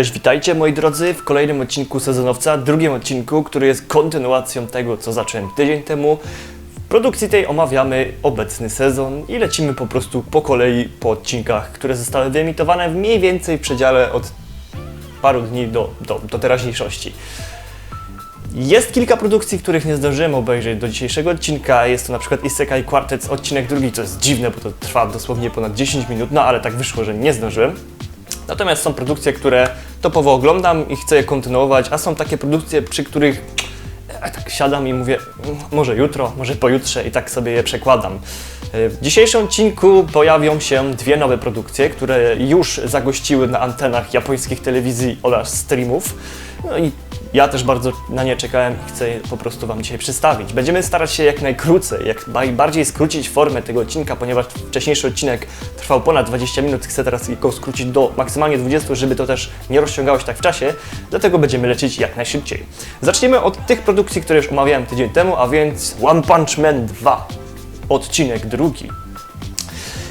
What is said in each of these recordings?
Cześć, witajcie moi drodzy w kolejnym odcinku Sezonowca, drugim odcinku, który jest kontynuacją tego, co zacząłem tydzień temu. W produkcji tej omawiamy obecny sezon i lecimy po prostu po kolei po odcinkach, które zostały wyemitowane w mniej więcej przedziale od paru dni do, do, do teraźniejszości. Jest kilka produkcji, których nie zdążyłem obejrzeć do dzisiejszego odcinka. Jest to na przykład Isekai Quartet, odcinek drugi, co jest dziwne, bo to trwa dosłownie ponad 10 minut, no ale tak wyszło, że nie zdążyłem. Natomiast są produkcje, które topowo oglądam i chcę je kontynuować, a są takie produkcje, przy których e, tak siadam i mówię, "Mm, może jutro, może pojutrze i tak sobie je przekładam. E, W dzisiejszym odcinku pojawią się dwie nowe produkcje, które już zagościły na antenach japońskich telewizji oraz streamów. No i ja też bardzo na nie czekałem i chcę je po prostu Wam dzisiaj przedstawić. Będziemy starać się jak najkrócej, jak najbardziej skrócić formę tego odcinka, ponieważ wcześniejszy odcinek trwał ponad 20 minut, chcę teraz go skrócić do maksymalnie 20, żeby to też nie rozciągało się tak w czasie, dlatego będziemy lecieć jak najszybciej. Zaczniemy od tych produkcji, które już omawiałem tydzień temu, a więc One Punch Man 2, odcinek drugi.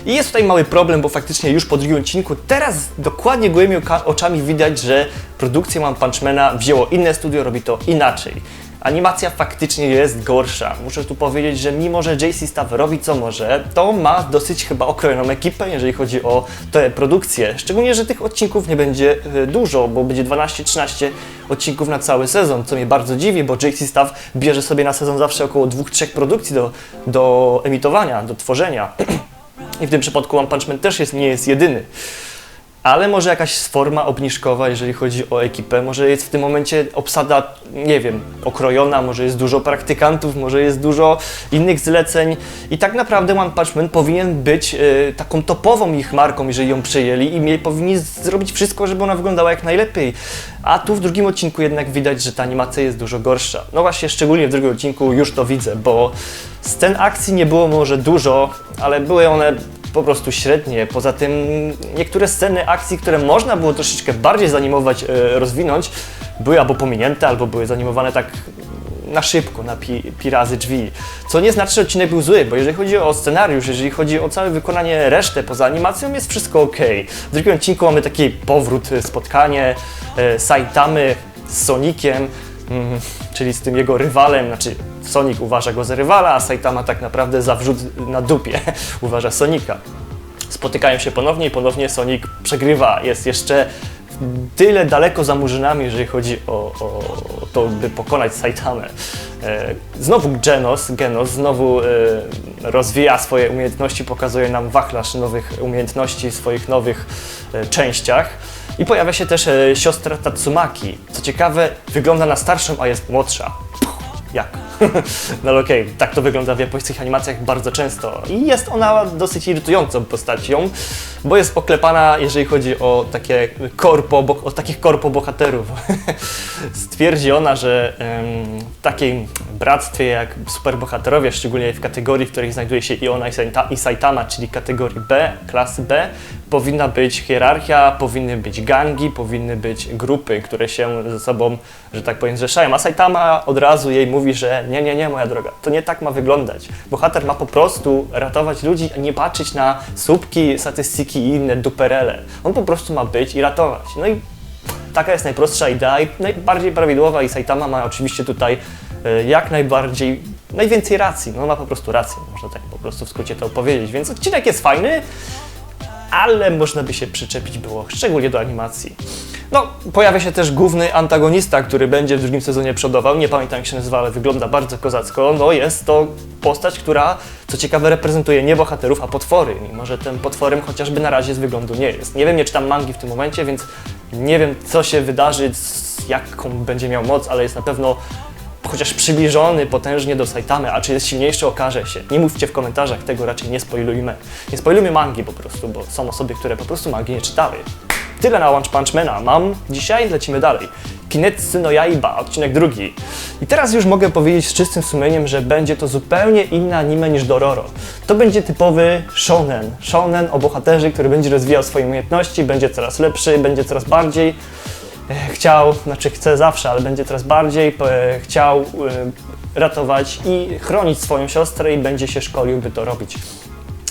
I jest tutaj mały problem, bo faktycznie już po drugim odcinku, teraz dokładnie gołymi oczami widać, że produkcję One Punch Mana wzięło inne studio, robi to inaczej. Animacja faktycznie jest gorsza. Muszę tu powiedzieć, że mimo, że JC Staff robi co może, to ma dosyć chyba okrojoną ekipę, jeżeli chodzi o tę produkcję. Szczególnie, że tych odcinków nie będzie e, dużo, bo będzie 12-13 odcinków na cały sezon, co mnie bardzo dziwi, bo JC Staff bierze sobie na sezon zawsze około 2-3 produkcji do, do emitowania, do tworzenia. I w tym przypadku One Punch Man też jest, nie jest jedyny. Ale może jakaś forma obniżkowa, jeżeli chodzi o ekipę, może jest w tym momencie obsada, nie wiem, okrojona, może jest dużo praktykantów, może jest dużo innych zleceń i tak naprawdę One Punch Man powinien być e, taką topową ich marką, jeżeli ją przejęli i mieli, powinni zrobić wszystko, żeby ona wyglądała jak najlepiej. A tu w drugim odcinku jednak widać, że ta animacja jest dużo gorsza. No właśnie, szczególnie w drugim odcinku już to widzę, bo scen akcji nie było może dużo, ale były one po prostu średnie. Poza tym niektóre sceny akcji, które można było troszeczkę bardziej zanimować, e, rozwinąć, były albo pominięte, albo były zanimowane tak na szybko, na pi, pi drzwi. Co nie znaczy, że odcinek był zły, bo jeżeli chodzi o scenariusz, jeżeli chodzi o całe wykonanie, resztę poza animacją, jest wszystko ok. W drugim odcinku mamy taki powrót, e, spotkanie e, Saitamy z Sonikiem, mm, czyli z tym jego rywalem, znaczy Sonic uważa go za rywala, a Saitama tak naprawdę za wrzut na dupie uważa Sonika. Spotykają się ponownie i ponownie Sonic przegrywa. Jest jeszcze tyle daleko za murzynami, jeżeli chodzi o, o to, by pokonać Saitamę. E, Znowu Genos, Genos znowu e, rozwija swoje umiejętności, pokazuje nam wachlarz nowych umiejętności w swoich nowych e, częściach. I pojawia się też e, siostra Tatsumaki. Co ciekawe, wygląda na starszą, a jest młodsza. Jak? no ale okej, tak to wygląda w japońskich animacjach bardzo często. I jest ona dosyć irytującą postacią, bo jest oklepana, jeżeli chodzi o takie korpo, bo- o takich korpo bohaterów. Stwierdzi ona, że em, w takim bractwie jak superbohaterowie, szczególnie w kategorii, w której znajduje się i ona i Saita- i Saitama, czyli kategorii B, klasy B, powinna być hierarchia, powinny być gangi, powinny być grupy, które się ze sobą, że tak powiem, zrzeszają. A Saitama od razu jej mówi, że nie, nie, nie, moja droga, to nie tak ma wyglądać. Bohater ma po prostu ratować ludzi, a nie patrzeć na słupki, statystyki i inne duperele. On po prostu ma być i ratować. No i taka jest najprostsza idea i najbardziej prawidłowa i Saitama ma oczywiście tutaj jak najbardziej, najwięcej racji. No ma po prostu rację, można tak po prostu w skrócie to powiedzieć. Więc odcinek jest fajny, ale można by się przyczepić było, szczególnie do animacji. No, pojawia się też główny antagonista, który będzie w drugim sezonie przodował. Nie pamiętam jak się nazywa, ale wygląda bardzo kozacko. No, jest to postać, która, co ciekawe, reprezentuje nie bohaterów, a potwory, mimo że tym potworem chociażby na razie z wyglądu nie jest. Nie wiem, nie czytam mangi w tym momencie, więc nie wiem, co się wydarzy, jaką będzie miał moc, ale jest na pewno chociaż przybliżony potężnie do Saitamy, a czy jest silniejszy, okaże się. Nie mówcie w komentarzach, tego raczej nie spoilujmy. Nie spoilujmy mangi po prostu, bo są osoby, które po prostu mangi nie czytały. Tyle na One Punch Mana mam. Dzisiaj lecimy dalej. Kinetsu no Yaiba, odcinek drugi. I teraz już mogę powiedzieć z czystym sumieniem, że będzie to zupełnie inne anime niż Dororo. To będzie typowy shonen. Shonen o bohaterze, który będzie rozwijał swoje umiejętności, będzie coraz lepszy, będzie coraz bardziej chciał, znaczy chce zawsze, ale będzie coraz bardziej e, chciał e, ratować i chronić swoją siostrę i będzie się szkolił, by to robić.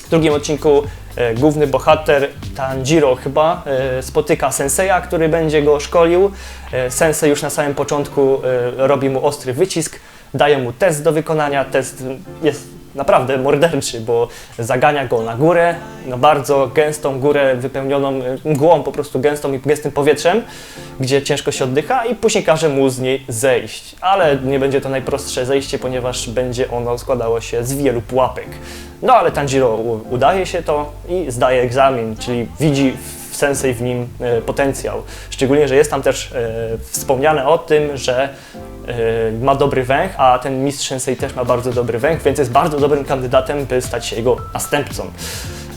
W drugim odcinku e, główny bohater Tanjiro chyba e, spotyka senseja, który będzie go szkolił. E, sensei już na samym początku e, robi mu ostry wycisk, daje mu test do wykonania. Test jest naprawdę morderczy, bo zagania go na górę, na bardzo gęstą górę wypełnioną e, mgłą, po prostu gęstą i gęstym powietrzem, gdzie ciężko się oddycha i później każe mu z niej zejść. Ale nie będzie to najprostsze zejście, ponieważ będzie ono składało się z wielu pułapek. No ale Tanjiro udaje się to i zdaje egzamin, czyli widzi w sensei w nim e, potencjał. Szczególnie, że jest tam też e, wspomniane o tym, że ma dobry węch, a ten mistrz sensei też ma bardzo dobry węch, więc jest bardzo dobrym kandydatem, by stać się jego następcą.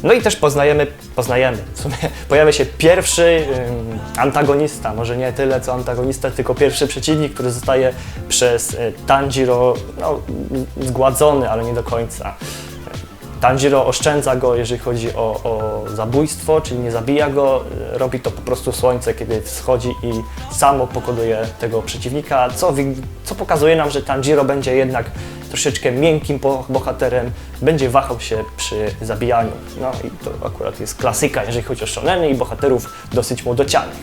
No i też poznajemy, poznajemy, w sumie pojawia się pierwszy ym, antagonista, może nie tyle co antagonista, tylko pierwszy przeciwnik, który zostaje przez e, Tanjiro no, zgładzony, ale nie do końca. Tanjiro oszczędza go, jeżeli chodzi o, o zabójstwo, czyli nie zabija go, y, robi to po prostu słońce, kiedy wschodzi i samo pokonuje tego przeciwnika, co, co pokazuje nam, że Tanjiro będzie jednak troszeczkę miękkim bohaterem, będzie wahał się przy zabijaniu. No i to akurat jest klasyka, jeżeli chodzi o shoneny i bohaterów dosyć młodocianych.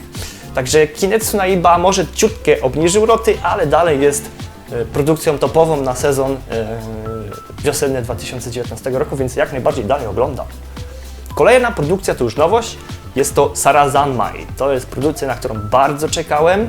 Także Kinetsu na Iba może ciutkę obniżył roty, ale dalej jest e, produkcją topową na sezon e, wiosenny 2019 roku, więc jak najbardziej dalej oglądam. Kolejna produkcja to już nowość, jest to Sarazanmai. To jest produkcja, na którą bardzo czekałem.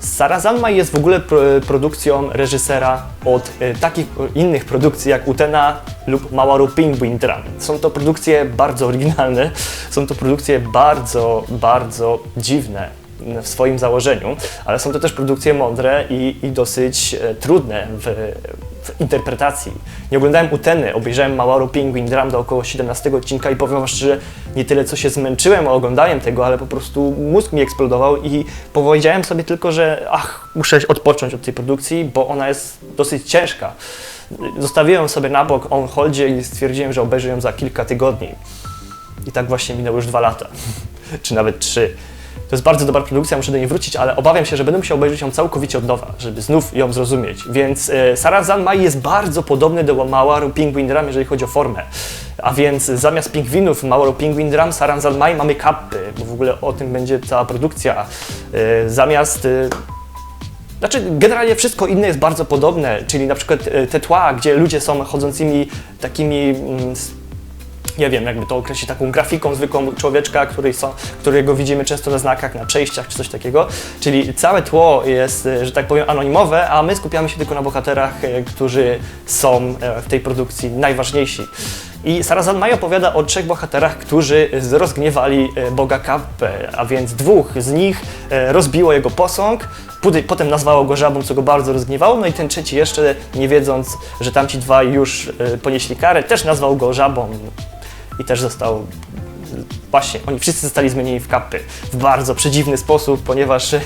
Sarazanmai jest w ogóle pro, produkcją reżysera od e, takich e, innych produkcji jak Utena lub Mawaru Penguin Drum. Są to produkcje bardzo oryginalne, są to produkcje bardzo, bardzo dziwne w swoim założeniu, ale są to też produkcje mądre i, i dosyć e, trudne w, w interpretacji. Nie oglądałem Uteny, obejrzałem Mawaru Penguin Drum do około 17 odcinka i powiem wam szczerze, nie tyle co się zmęczyłem oglądaniem tego, ale po prostu mózg mi eksplodował i powiedziałem sobie tylko, że ach, muszę odpocząć od tej produkcji, bo ona jest dosyć ciężka. Zostawiłem sobie na bok on holdzie i stwierdziłem, że obejrzę ją za kilka tygodni. I tak właśnie minęły już dwa lata, czy nawet trzy. To jest bardzo dobra produkcja, muszę do niej wrócić, ale obawiam się, że będę musiał obejrzeć ją całkowicie od nowa, żeby znów ją zrozumieć. Więc e, Sarazan Mai jest bardzo podobny do Mawaru Penguin Drum, jeżeli chodzi o formę. A więc zamiast pingwinów Mawaru Penguin Drum, Sarazan Mai mamy kappy, bo w ogóle o tym będzie cała produkcja. E, zamiast... E, znaczy, generalnie wszystko inne jest bardzo podobne, czyli na przykład te tła, gdzie ludzie są chodzącymi takimi mm, nie wiem, jakby to określić taką grafiką zwykłą człowieczka, który są, którego widzimy często na znakach, na przejściach czy coś takiego. Czyli całe tło jest, e, że tak powiem, anonimowe, a my skupiamy się tylko na bohaterach, e, którzy są e, w tej produkcji najważniejsi. I Sarazan Mai opowiada o trzech bohaterach, którzy rozgniewali boga Kappę, a więc dwóch z nich rozbiło jego posąg, Potem nazwało go żabą, co go bardzo rozgniewało, no i ten trzeci jeszcze, nie wiedząc, że tamci dwaj już ponieśli karę, też nazwał go żabą i też został. Właśnie, oni wszyscy zostali zmienieni w kapy w bardzo przedziwny sposób, ponieważ.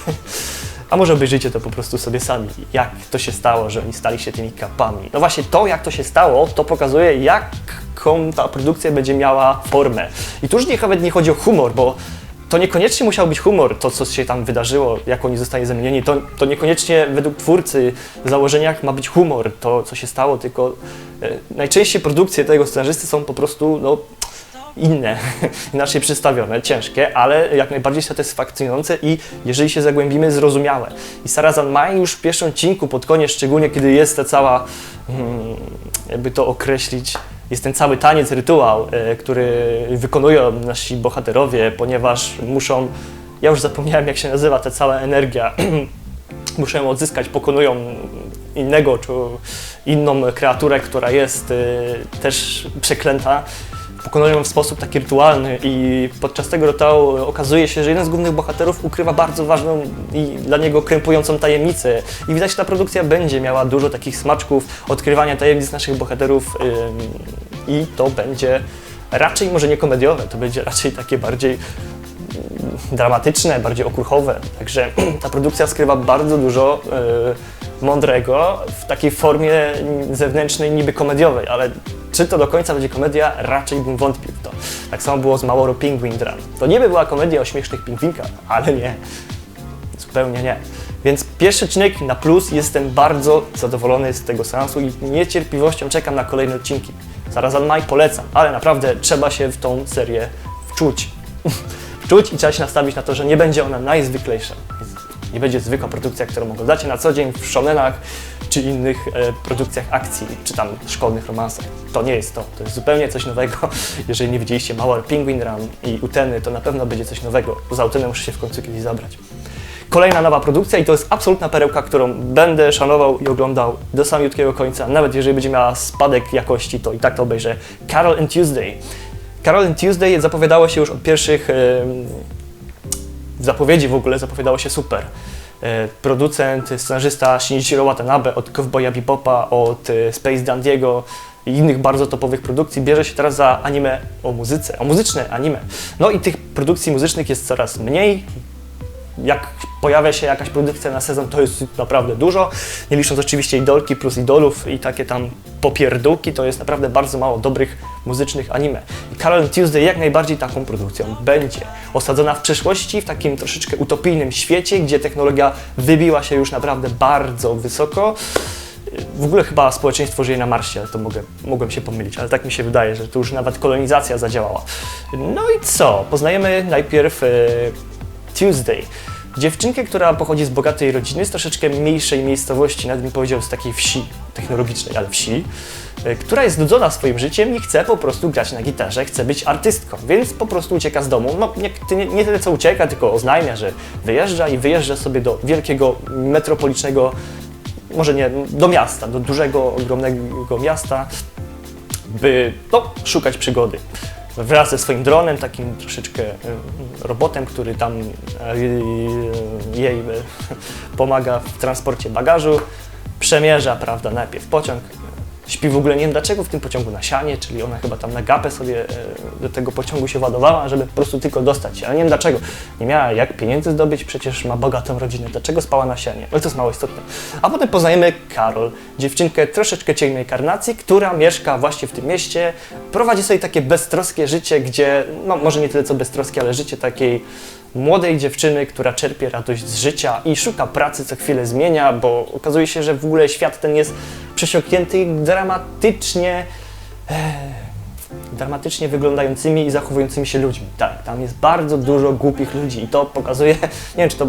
A może obejrzyjcie to po prostu sobie sami, jak to się stało, że oni stali się tymi kapami. No właśnie to, jak to się stało, to pokazuje, jaką ta produkcja będzie miała formę. I tu już nie, nawet nie chodzi o humor, bo to niekoniecznie musiał być humor, to co się tam wydarzyło, jak oni zostali zamienieni. To, to niekoniecznie według twórcy w założeniach ma być humor, to co się stało, tylko e, najczęściej produkcje tego scenarzysty są po prostu no, inne, inaczej przedstawione, ciężkie, ale jak najbardziej satysfakcjonujące i jeżeli się zagłębimy, zrozumiałe. I Sarazan Mai już w pierwszym odcinku, pod koniec, szczególnie kiedy jest ta cała, hmm, jakby to określić, jest ten cały taniec, rytuał, e, który wykonują nasi bohaterowie, ponieważ muszą, ja już zapomniałem jak się nazywa ta cała energia, muszą ją odzyskać, pokonują innego czy inną kreaturę, która jest y, też przeklęta. Pokonują ją w sposób taki rytualny i podczas tego rytuału okazuje się, że jeden z głównych bohaterów ukrywa bardzo ważną i dla niego krępującą tajemnicę. I widać, że ta produkcja będzie miała dużo takich smaczków odkrywania tajemnic naszych bohaterów i to będzie raczej może nie komediowe, to będzie raczej takie bardziej dramatyczne, bardziej okruchowe. Także ta produkcja skrywa bardzo dużo e, mądrego w takiej formie zewnętrznej, niby komediowej, ale czy to do końca będzie komedia? Raczej bym wątpił w to. Tak samo było z Mauro Penguin Drum. To niby była komedia o śmiesznych pingwinkach, ale nie. Zupełnie nie. Więc pierwszy odcinek na plus, jestem bardzo zadowolony z tego seansu i niecierpliwością czekam na kolejne odcinki. Tarazan Mike polecam, ale naprawdę trzeba się w tą serię wczuć. wczuć i trzeba się nastawić na to, że nie będzie ona najzwyklejsza. Nie będzie zwykła produkcja, którą oglądacie na co dzień w shonenach czy innych e, produkcjach akcji, czy tam szkolnych romansach. To nie jest to. To jest zupełnie coś nowego. Jeżeli nie widzieliście Mauer Penguin Run i Uteny, to na pewno będzie coś nowego. Za Utenę muszę się w końcu kiedyś zabrać. Kolejna nowa produkcja i to jest absolutna perełka, którą będę szanował i oglądał do samiutkiego końca. Nawet jeżeli będzie miała spadek jakości, to i tak to obejrzę. Carol and Tuesday. Carol and Tuesday zapowiadało się już od pierwszych... w zapowiedzi w ogóle zapowiadało się super. E, Producent, scenarzysta Shinichiro Watanabe od Cowboya Bebopa, od e, Space Dandiego i innych bardzo topowych produkcji bierze się teraz za anime o muzyce, o muzyczne anime. No i tych produkcji muzycznych jest coraz mniej. Jak pojawia się jakaś produkcja na sezon, to jest naprawdę dużo. Nie licząc oczywiście idolki plus idolów i takie tam popierdółki, to jest naprawdę bardzo mało dobrych muzycznych anime. I Carol Tuesday jak najbardziej taką produkcją będzie. Osadzona w przeszłości, w takim troszeczkę utopijnym świecie, gdzie technologia wybiła się już naprawdę bardzo wysoko. W ogóle chyba społeczeństwo żyje na Marsie, ale to mogę, mogłem się pomylić, ale tak mi się wydaje, że tu już nawet kolonizacja zadziałała. No i co? Poznajemy najpierw e, Tuesday. Dziewczynkę, która pochodzi z bogatej rodziny, z troszeczkę mniejszej miejscowości, nawet bym powiedział z takiej wsi technologicznej, ale wsi, e, która jest znudzona swoim życiem i chce po prostu grać na gitarze, chce być artystką, więc po prostu ucieka z domu. No, nie, nie, tyle co ucieka, tylko oznajmia, że wyjeżdża i wyjeżdża sobie do wielkiego, metropolicznego, może nie, do miasta, do dużego, ogromnego miasta, by no, szukać przygody. Wraz ze swoim dronem, takim troszeczkę y, robotem, który tam y, jej y, pomaga w transporcie bagażu, przemierza, prawda, najpierw pociąg. Śpi w ogóle nie wiem dlaczego w tym pociągu na sianie, czyli ona chyba tam na gapę sobie y, do tego pociągu się ładowała, żeby po prostu tylko dostać się, ale nie wiem dlaczego. Nie miała jak pieniędzy zdobyć, przecież ma bogatą rodzinę. Dlaczego spała na sianie? Ale to jest mało istotne. A potem poznajemy Karol, dziewczynkę troszeczkę ciemnej karnacji, która mieszka właśnie w tym mieście, prowadzi sobie takie beztroskie życie, gdzie, no może nie tyle co beztroskie, ale życie takiej młodej dziewczyny, która czerpie radość z życia i szuka pracy, co chwilę zmienia, bo okazuje się, że w ogóle świat ten jest przesiąknięty dramatycznie dramatycznie wyglądającymi i zachowującymi się ludźmi. Tak, tam jest bardzo dużo głupich ludzi i to pokazuje, nie wiem czy to,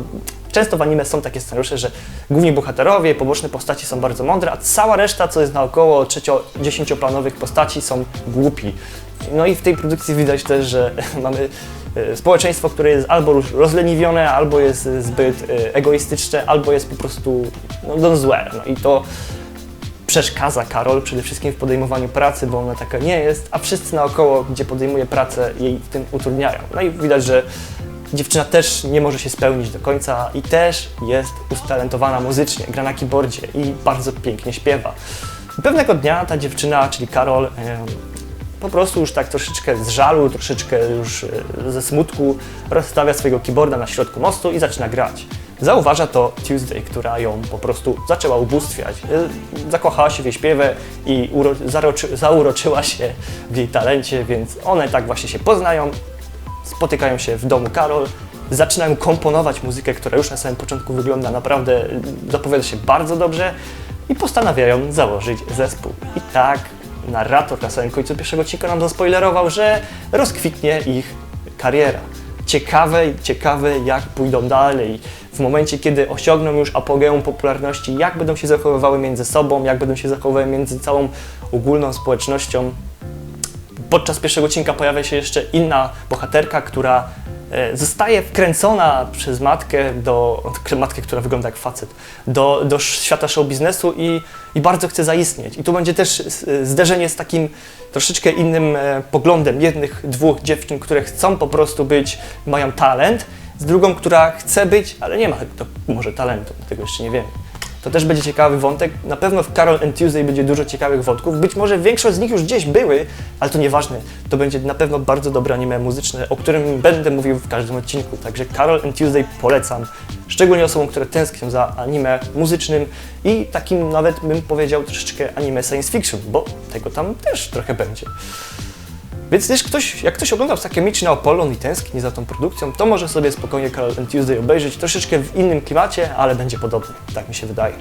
często w anime są takie scenariusze, że główni bohaterowie, poboczne postaci są bardzo mądre, a cała reszta, co jest naokoło trzecio-dziesięcioplanowych postaci są głupi. No i w tej produkcji widać też, że mamy społeczeństwo, które jest albo roz- rozleniwione, albo jest e, zbyt e, egoistyczne, albo jest po prostu no, no złe. No i to przeszkadza Karol przede wszystkim w podejmowaniu pracy, bo ona taka nie jest, a wszyscy naokoło, gdzie podejmuje pracę, jej w tym utrudniają. No i widać, że dziewczyna też nie może się spełnić do końca i też jest utalentowana muzycznie, gra na keyboardzie i bardzo pięknie śpiewa. Pewnego dnia ta dziewczyna, czyli Karol, po prostu już tak troszeczkę z żalu, troszeczkę już e, ze smutku rozstawia swojego keyboarda na środku mostu i zaczyna grać. Zauważa to Tuesday, która ją po prostu zaczęła ubóstwiać. E, Zakochała się w jej śpiewie i zauroczyła się w jej talencie, więc one tak właśnie się poznają, spotykają się w domu Karol, zaczynają komponować muzykę, która już na samym początku wygląda naprawdę, zapowiada się bardzo dobrze i postanawiają założyć zespół. I tak narrator na samym końcu pierwszego odcinka nam zaspoilerował, że rozkwitnie ich kariera. Ciekawe, ciekawe jak pójdą dalej. W momencie, kiedy osiągną już apogeum popularności, jak będą się zachowywały między sobą, jak będą się zachowywały między całą ogólną społecznością, podczas pierwszego odcinka pojawia się jeszcze inna bohaterka, która zostaje wkręcona przez matkę, do, matkę, która wygląda jak facet, do, do świata show biznesu i, i bardzo chce zaistnieć. I tu będzie też zderzenie z takim troszeczkę innym e, poglądem jednych, dwóch dziewczyn, które chcą po prostu być, mają talent, z drugą, która chce być, ale nie ma to może talentu, tego jeszcze nie wiemy. To też będzie ciekawy wątek. Na pewno w Carol and Tuesday będzie dużo ciekawych wątków. Być może większość z nich już gdzieś były, ale to nieważne. To będzie na pewno bardzo dobre anime muzyczne, o którym będę mówił w każdym odcinku. Także Carol and Tuesday polecam. Szczególnie osobom, które tęsknią za anime muzycznym i takim nawet bym powiedział troszeczkę anime science fiction, bo tego tam też trochę będzie. Więc też ktoś, jak ktoś oglądał Sakemichi na Apollon i tęskni za tą produkcją, to może sobie spokojnie Carol and Tuesday obejrzeć, troszeczkę w innym klimacie, ale będzie podobny, tak mi się wydaje.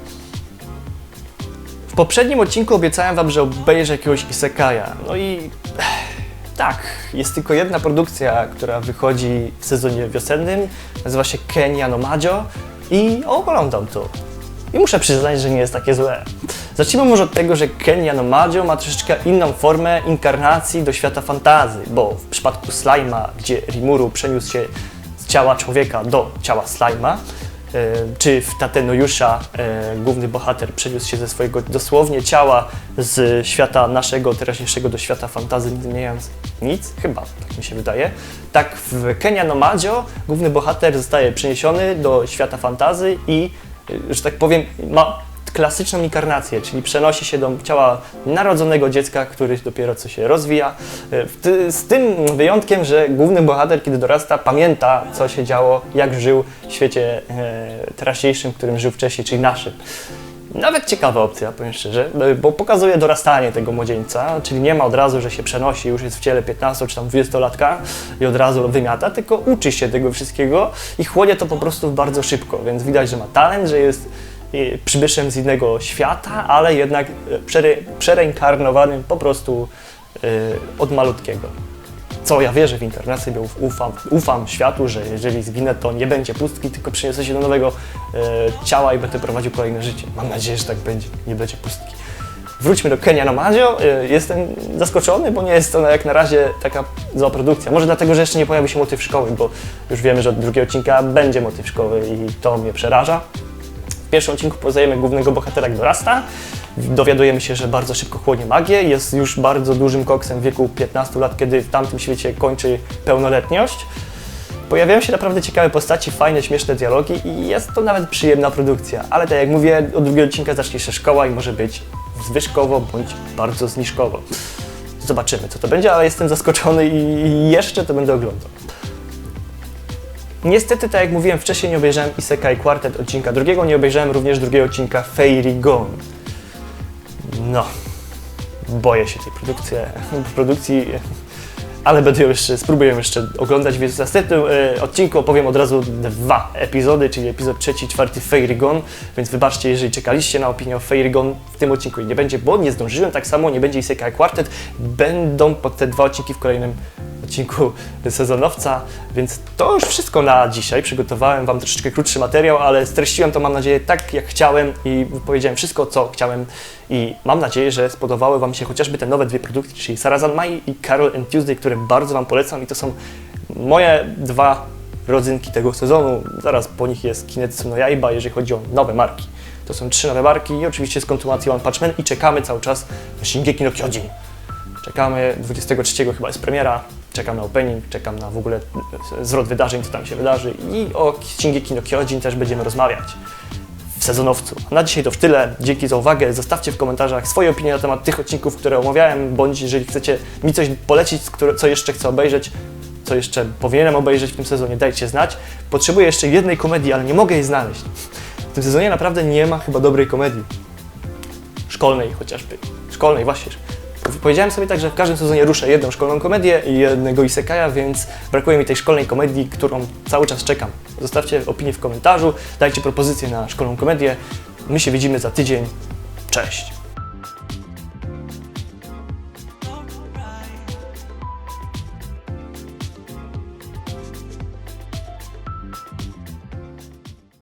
W poprzednim odcinku obiecałem wam, że obejrzę jakiegoś Isekaja. No i tak, jest tylko jedna produkcja, która wychodzi w sezonie wiosennym. Nazywa się Kenya no Majo i oglądam to. I muszę przyznać, że nie jest takie złe. Zacznijmy może od tego, że Kenya no Majo ma troszeczkę inną formę inkarnacji do świata fantazy, bo w przypadku Slime'a, gdzie Rimuru przeniósł się z ciała człowieka do ciała Slime'a, e, czy w Tatenojusza e, główny bohater przeniósł się ze swojego dosłownie ciała z świata naszego teraźniejszego do świata fantazy, nie zmieniając nic, chyba tak mi się wydaje. Tak w Kenya no Majo główny bohater zostaje przeniesiony do świata fantazy i, że tak powiem, ma klasyczną inkarnację, czyli przenosi się do ciała narodzonego dziecka, który dopiero co się rozwija. E, Z tym wyjątkiem, że główny bohater, kiedy dorasta, pamięta, co się działo, jak żył w świecie e, teraźniejszym, w którym żył wcześniej, czyli naszym. Nawet ciekawa opcja, powiem szczerze, bo pokazuje dorastanie tego młodzieńca, czyli nie ma od razu, że się przenosi, już jest w ciele 15 czy tam 20-latka i od razu wymiata, tylko uczy się tego wszystkiego i chłonie to po prostu bardzo szybko, więc widać, że ma talent, że jest e, przybyszem z innego świata, ale jednak e, przere, przereinkarnowanym po prostu e, od malutkiego. Co ja wierzę w inkarnację, bo ufam, ufam światu, że jeżeli zginę, to nie będzie pustki, tylko przyniosę się do nowego e, ciała i będę prowadził kolejne życie. Mam nadzieję, że tak będzie, nie będzie pustki. Wróćmy do Kenia Namazio. E, Jestem zaskoczony, bo nie jest to na- jak na razie taka zła produkcja. Może dlatego, że jeszcze nie pojawi się motyw szkoły, bo już wiemy, że od drugiego odcinka będzie motyw szkoły i to mnie przeraża. W pierwszym odcinku poznajemy głównego bohatera, jak dorasta. Dowiadujemy się, że bardzo szybko chłonie magię. Jest już bardzo dużym koksem w wieku 15 lat, kiedy w tamtym świecie kończy pełnoletność. Pojawiają się naprawdę ciekawe postaci, fajne, śmieszne dialogi i jest to nawet przyjemna produkcja. Ale tak jak mówię, od drugiego odcinka zacznie się szkoła i może być zwyżkowo bądź bardzo zniżkowo. Zobaczymy, co to będzie, ale jestem zaskoczony i jeszcze to będę oglądał. Niestety, tak jak mówiłem wcześniej, nie obejrzałem Isekai Quartet odcinka drugiego, nie obejrzałem również drugiego odcinka Fairy Gone. No, boję się tej produkcji, produkcji ale będę ją jeszcze, spróbuję jeszcze oglądać, więc w następnym e, odcinku opowiem od razu dwa epizody, czyli epizod trzeci czwarty Fairy Gone, więc wybaczcie, jeżeli czekaliście na opinię o Fairy Gone, w tym odcinku nie będzie, bo nie zdążyłem, tak samo nie będzie Isekai Quartet, będą te dwa odcinki w kolejnym odcinku sezonowca, więc to już wszystko na dzisiaj. Przygotowałem Wam troszeczkę krótszy materiał, ale streściłem to, mam nadzieję, tak jak chciałem i powiedziałem wszystko, co chciałem i mam nadzieję, że spodobały Wam się chociażby te nowe dwie produkcje, czyli Sarazan Mai i Carol and Tuesday, które bardzo Wam polecam i to są moje dwa rodzynki tego sezonu. Zaraz po nich jest Kinetsu no Yaiba, jeżeli chodzi o nowe marki. To są trzy nowe marki i oczywiście z kontynuacji One Punch Man i czekamy cały czas na Shingeki no Kyojin. Czekamy, 23 chyba jest premiera, czekam na opening, czekam na w ogóle zwrot wydarzeń, co tam się wydarzy i o Shingeki no Kyojin też będziemy rozmawiać w sezonowcu. Na dzisiaj to w tyle. Dzięki za uwagę. Zostawcie w komentarzach swoje opinie na temat tych odcinków, które omawiałem, bądź jeżeli chcecie mi coś polecić, co jeszcze chcę obejrzeć, co jeszcze powinienem obejrzeć w tym sezonie, dajcie znać. Potrzebuję jeszcze jednej komedii, ale nie mogę jej znaleźć. W tym sezonie naprawdę nie ma chyba dobrej komedii. Szkolnej chociażby. Szkolnej, właśnie. Powiedziałem sobie tak, że w każdym sezonie ruszę jedną szkolną komedię i jednego isekaja, więc brakuje mi tej szkolnej komedii, którą cały czas czekam. Zostawcie opinię w komentarzu, dajcie propozycję na szkolną komedię. My się widzimy za tydzień. Cześć!